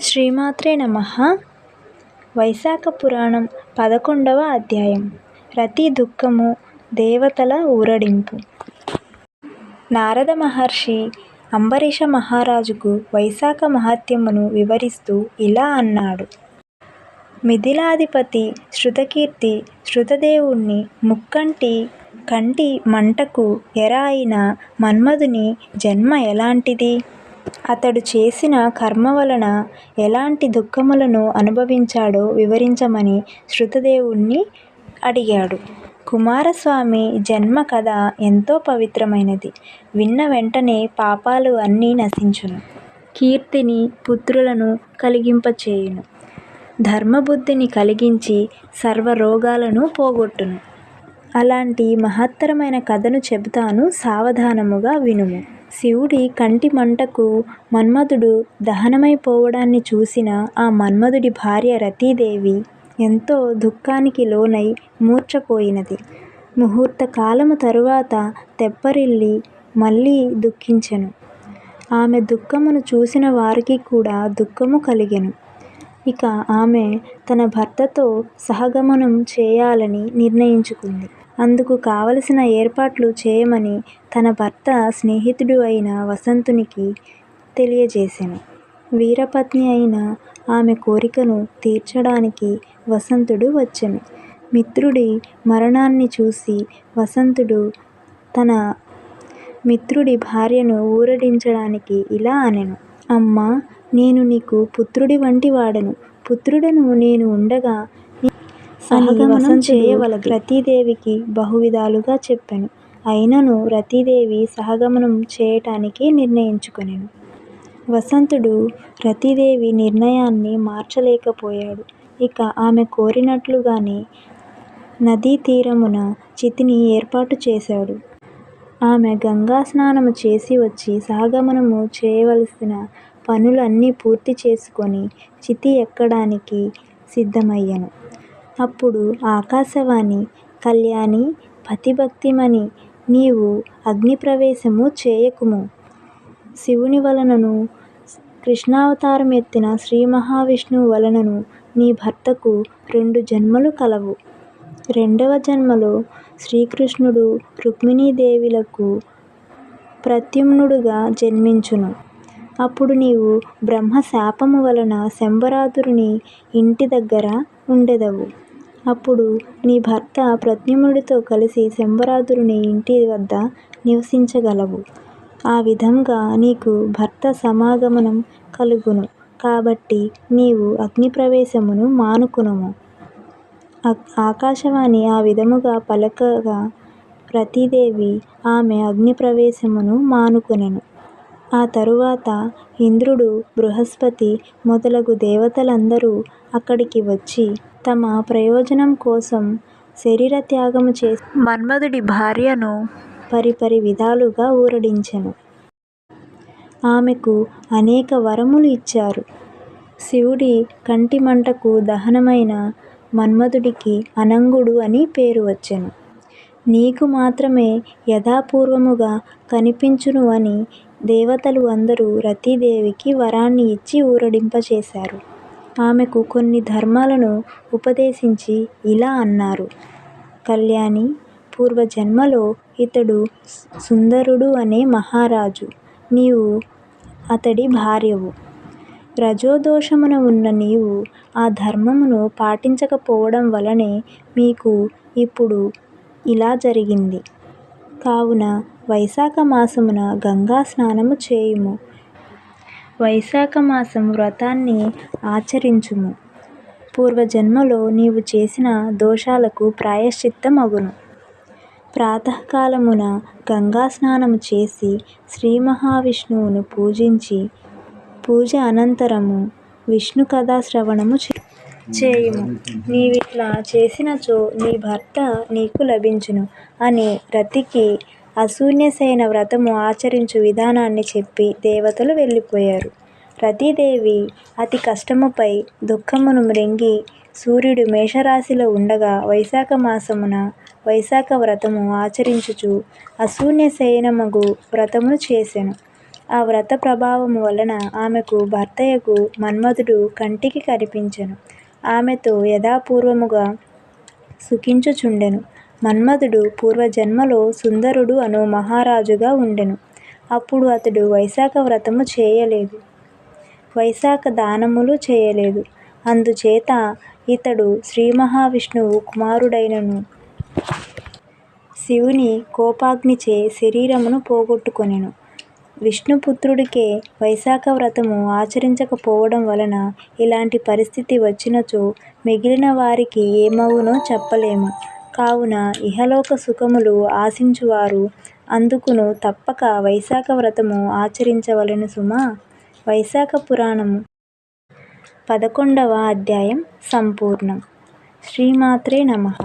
శ్రీమాత్రే నమ. వైశాఖ పురాణం పదకొండవ అధ్యాయం. రతి దుఃఖము దేవతల ఊరడింపు. నారద మహర్షి అంబరీష మహారాజుకు వైశాఖ మహాత్మ్యమును వివరిస్తూ ఇలా అన్నాడు. మిథిలాధిపతి శృతకీర్తి శృతదేవుణ్ణి ముక్కంటి కంటి మంటకు ఎర అయిన మన్మధుని జన్మ ఎలాంటిది? అతడు చేసిన కర్మ వలన ఎలాంటి దుఃఖములను అనుభవించాడో వివరించమని శృతదేవుణ్ణి అడిగాడు. కుమారస్వామి జన్మ కథ ఎంతో పవిత్రమైనది. విన్న వెంటనే పాపాలు అన్నీ నశించును. కీర్తిని పుత్రులను కలిగింపచేయును. ధర్మబుద్ధిని కలిగించి సర్వరోగాలను పోగొట్టును. అలాంటి మహత్తరమైన కథను చెబుతాను సావధానముగా వినుము. శివుడి కంటి మంటకు మన్మథుడు దహనమైపోవడాన్ని చూసిన ఆ మన్మథుడి భార్య రతీదేవి ఎంతో దుఃఖానికి లోనై మూర్ఛపోయినది. ముహూర్త కాలము తరువాత తెప్పరిల్లి మళ్ళీ దుఃఖించెను. ఆమె దుఃఖమును చూసిన వారికి కూడా దుఃఖము కలిగెను. ఇక ఆమె తన భర్తతో సహగమనం చేయాలని నిర్ణయించుకుంది. అందుకు కావలసిన ఏర్పాట్లు చేయమని తన భర్త స్నేహితుడు అయిన వసంతునికి తెలియజేసెను. వీరపత్ని అయిన ఆమె కోరికను తీర్చడానికి వసంతుడు వచ్చెను. మిత్రుడి మరణాన్ని చూసి వసంతుడు తన మిత్రుడి భార్యను ఊరడించడానికి ఇలా అనెను. అమ్మా నేను నీకు పుత్రుడి వంటి వాడను. పుత్రుడను నేను ఉండగా సహగమనం చేయవలదు. రతీదేవికి బహువిధాలుగా చెప్పెను. అయినను రతీదేవి సహగమనం చేయటానికి నిర్ణయించుకొనెను. వసంతుడు రతీదేవి నిర్ణయాన్ని మార్చలేకపోయాడు. ఇక ఆమె కోరినట్లుగానే నదీ తీరమున చితిని ఏర్పాటు చేశాడు. ఆమె గంగా స్నానము చేసి వచ్చి సహగమనము చేయవలసిన పనులన్నీ పూర్తి చేసుకొని చితి ఎక్కడానికి సిద్ధమయ్యెను. అప్పుడు ఆకాశవాణి కళ్యాణి పతిభక్తిమని నీవు అగ్నిప్రవేశము చేయకుము. శివుని వలనను కృష్ణావతారమెత్తిన శ్రీ మహావిష్ణువు వలనను నీ భర్తకు రెండు జన్మలు కలవు. రెండవ జన్మలో శ్రీకృష్ణుడు రుక్మిణీదేవిలకు ప్రద్యుమ్నుడుగా జన్మించును. అప్పుడు నీవు బ్రహ్మ శాపము వలన శంబరాతురుని ఇంటి దగ్గర ఉండెదవు. అప్పుడు నీ భర్త ప్రద్యుమ్నుడితో కలిసి శంబరాదురుని ఇంటి వద్ద నివసించగలవు. ఆ విధంగా నీకు భర్త సమాగమనం కలుగును. కాబట్టి నీవు అగ్నిప్రవేశమును మానుకొనుము. ఆకాశవాణి ఆ విధముగా పలకగా రతీదేవి ఆమె అగ్నిప్రవేశమును మానుకొనెను. ఆ తరువాత ఇంద్రుడు బృహస్పతి మొదలగు దేవతలందరూ అక్కడికి వచ్చి తమ ప్రయోజనం కోసం శరీర త్యాగము చేసి మన్మథుడి భార్యను పరిపరి విధాలుగా ఊరడించెను. ఆమెకు అనేక వరములు ఇచ్చారు. శివుడి కంటి మంటకు దహనమైన మన్మథుడికి అనంగుడు అని పేరు వచ్చెను. నీకు మాత్రమే యథాపూర్వముగా కనిపించును అని దేవతలు అందరూ రతీదేవికి వరాన్ని ఇచ్చి ఊరడింపచేశారు. ఆమెకు కొన్ని ధర్మాలను ఉపదేశించి ఇలా అన్నారు. కళ్యాణి పూర్వజన్మలో ఇతడు సుందరుడు అనే మహారాజు. నీవు అతడి భార్యవు. రజోదోషమున ఉన్న నీవు ఆ ధర్మమును పాటించకపోవడం వలనే మీకు ఇప్పుడు ఇలా జరిగింది. కావున వైశాఖ మాసమున గంగా స్నానము చేయుము. వైశాఖ మాసం వ్రతాన్ని ఆచరించుము. పూర్వజన్మలో నీవు చేసిన దోషాలకు ప్రాయశ్చిత్తమగును. ప్రాతకాలమున గంగా స్నానము చేసి శ్రీ మహావిష్ణువును పూజించి పూజ అనంతరము విష్ణు కథా శ్రవణము చేయుము. నీవిట్లా చేసినచో నీ భర్త నీకు లభించును అని రతికి అసూన్యసేన వ్రతము ఆచరించు విధానాన్ని చెప్పి దేవతలు వెళ్ళిపోయారు. రతీదేవి అతి కష్టముపై దుఃఖమును మ్రింగి సూర్యుడు మేషరాశిలో ఉండగా వైశాఖ మాసమున వైశాఖ వ్రతము ఆచరించుచు అసూన్యసేనమగు వ్రతమును చేసెను. ఆ వ్రత ప్రభావము వలన ఆమెకు భర్తయగు మన్మథుడు కంటికి కనిపించెను. ఆమెతో యథాపూర్వముగా సుఖించుచుండెను. మన్మథుడు పూర్వజన్మలో సుందరుడు అను మహారాజుగా ఉండెను. అప్పుడు అతడు వైశాఖ వ్రతము చేయలేదు. వైశాఖ దానములు చేయలేదు. అందుచేత ఇతడు శ్రీమహావిష్ణువు కుమారుడైనను శివుని కోపాగ్నిచే శరీరమును పోగొట్టుకొనెను. విష్ణుపుత్రుడికే వైశాఖ వ్రతము ఆచరించకపోవడం వలన ఇలాంటి పరిస్థితి వచ్చినచో మిగిలిన వారికి ఏమవునో చెప్పలేము. కావున ఇహలోక సుఖములు ఆశించువారు అందుకును తప్పక వైశాఖ వ్రతము ఆచరించవలెను సుమా! వైశాఖ పురాణము పదకొండవ అధ్యాయం సంపూర్ణం. శ్రీమాత్రే నమః